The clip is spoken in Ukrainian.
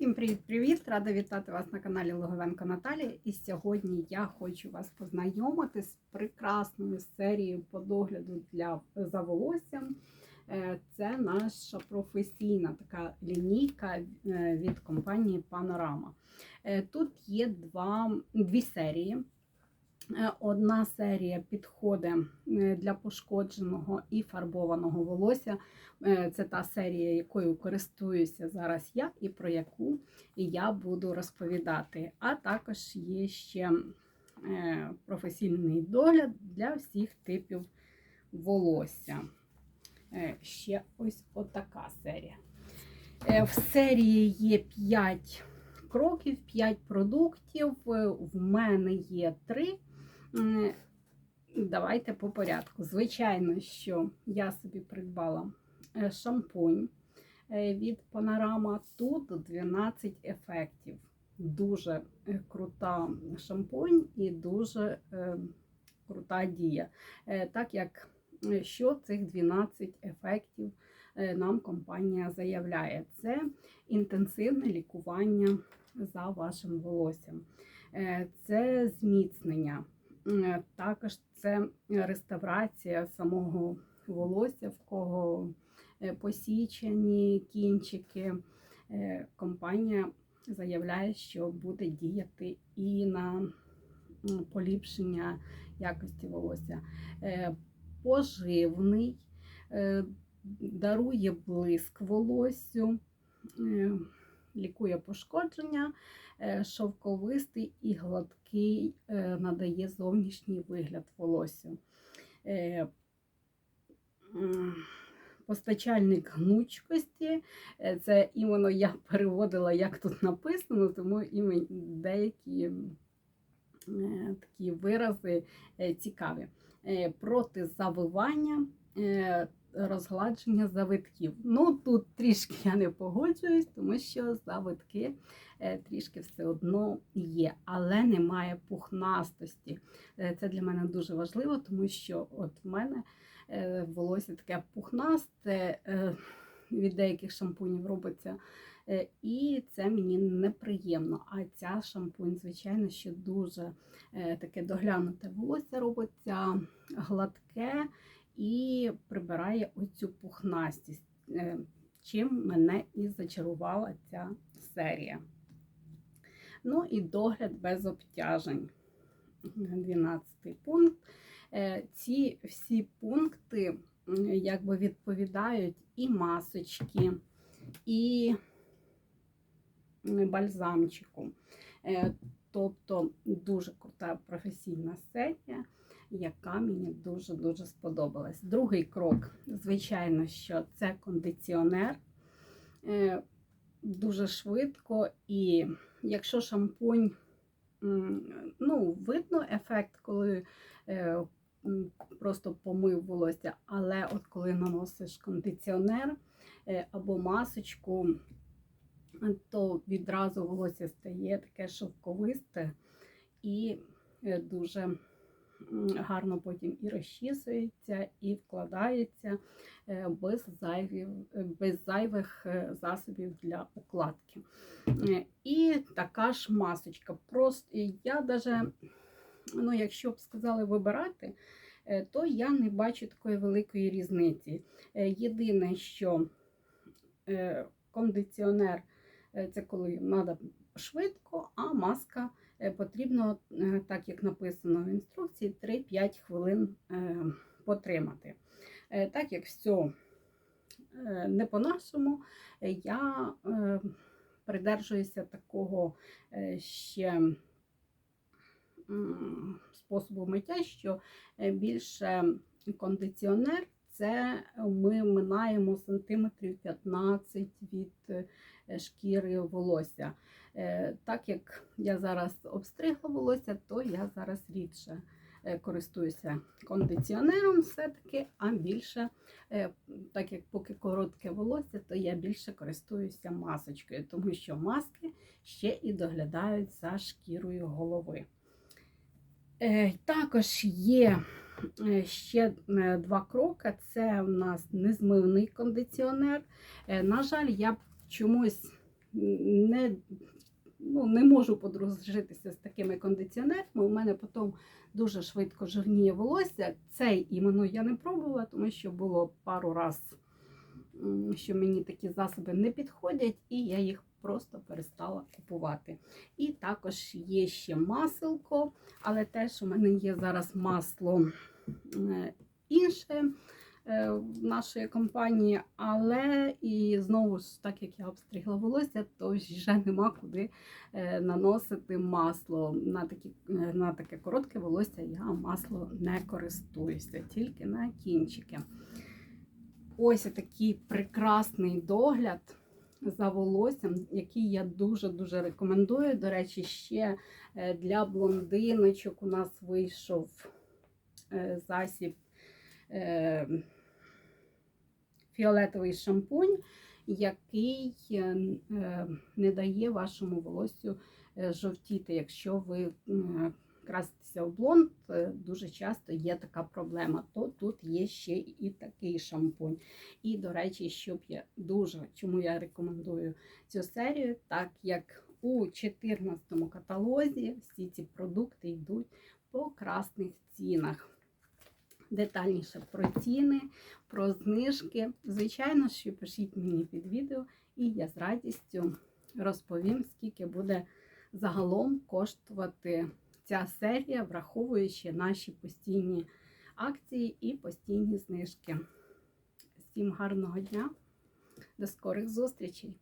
Всім привіт-привіт! Рада вітати вас на каналі Логовенко Наталія. І сьогодні я хочу вас познайомити з прекрасною серією по догляду для за волоссям. Е, Це наша професійна така лінійка е, від компанії Panorama. Е, Тут є два, дві серії. Е, Одна серія підходить е, для пошкодженого і фарбованого волосся. Е, Це та серія, якою користуюся зараз я, і про яку я буду розповідати. А також є ще професійний догляд для всіх типів волосся. Ще ось отака серія. В серії є 5 кроків, 5 продуктів. В мене є 3. Давайте по порядку. Звичайно, що я собі придбала е, шампунь е, від Panorama. Тут 12 ефектів. Дуже е, крута шампунь і дуже крута дія. Так як що цих 12 ефектів нам компанія заявляє, це інтенсивне лікування за вашим волоссям, це зміцнення. Е, Також це реставрація самого волосся, в кого е, посічені кінчики. Е, Компанія заявляє, що буде діяти і на поліпшення якості волосся. Поживний, дарує блиск волоссю, лікує пошкодження, е, шовковистий і гладкий е, надає зовнішній вигляд волосю. Е, Постачальник гнучкості, це іменно я переводила, як тут написано, тому іменно деякі такі вирази цікаві. Проти завивання, розгладження завитків. Ну, тут трішки я не погоджуюсь, тому що завитки е, трішки все одно є, але немає пухнастості. Е, Це для мене дуже важливо, тому що от в мене е, волосся таке пухнасте, від деяких шампунів робиться. І це мені неприємно. А ця шампунь, звичайно, що дуже таке доглянуте волосся робиться гладке і прибирає оцю пухнастість, е, чим мене і зачарувала ця серія. Ну і догляд без обтяжень. 12 пункт. Е, Ці всі пункти якби відповідають і масочки, і бальзамчику. Е, Тобто дуже крута професійна серія, яка мені дуже-дуже сподобалась. Другий крок, звичайно, що це кондиціонер. Е, Дуже швидко, і якщо шампунь, ну, видно ефект, коли е, просто помив волосся, але от коли наносиш кондиціонер е, або масочку, то відразу волосся стає таке шовковисте і дуже гарно потім і розчісується, і вкладається е, без зайвих, без зайвих е, засобів для укладки. Е, І така ж масочка. Просто я даже, ну, якщо б сказали вибирати, е, то я не бачу такої великої різниці. Е, Єдине, що е, кондиціонер е, це коли треба швидко, а маска е, потрібно, е, так як написано в інструкції, 3-5 хвилин е, потримати. Е, Так як все е, не по-нашому, е, я е, придержуюся такого е, ще способу миття, що е, більше кондиціонер це ми минаємо сантиметрів 15 від е, шкіри волосся. Е, Так як я зараз обстригла волосся, то я зараз рідше е, користуюся кондиціонером все-таки, а більше, так як поки коротке волосся, то я більше користуюся масочкою, тому що маски ще і доглядають за шкірою голови. Також є ще е, два кроки. Це у нас незмивний кондиціонер. Е, На жаль, я чомусь не, ну, не можу подружитися з такими кондиціонерами. У мене потім дуже швидко жирніє волосся. Цей іменно я не пробувала, тому що було пару разів, що мені такі засоби не підходять, і я їх просто перестала купувати. І також є ще маселко, але теж у мене є зараз масло е, інше е, в нашої компанії, але і знову ж, так як я обстригла волосся, то вже нема куди е, наносити масло. На, такі, на таке коротке волосся я масло не користуюся, тільки на кінчики. Ось такий прекрасний догляд за волоссям, який я дуже-дуже рекомендую. До речі, ще е, для блондиночок у нас вийшов е, засіб е, фіолетовий шампунь, який не дає вашому волоссю е, жовтіти. Якщо ви е, в блонд, е, дуже часто є така проблема. То тут є ще і такий шампунь. І, до речі, щоб я дуже чому я рекомендую цю серію, так як у 14 каталозі всі ці продукти йдуть по красних цінах. Детальніше про ціни, про знижки. Звичайно, що пишіть мені під відео, і я з радістю розповім, скільки буде загалом коштувати ця серія, враховуючи наші постійні акції і постійні знижки. Всім гарного дня, до скорих зустрічей!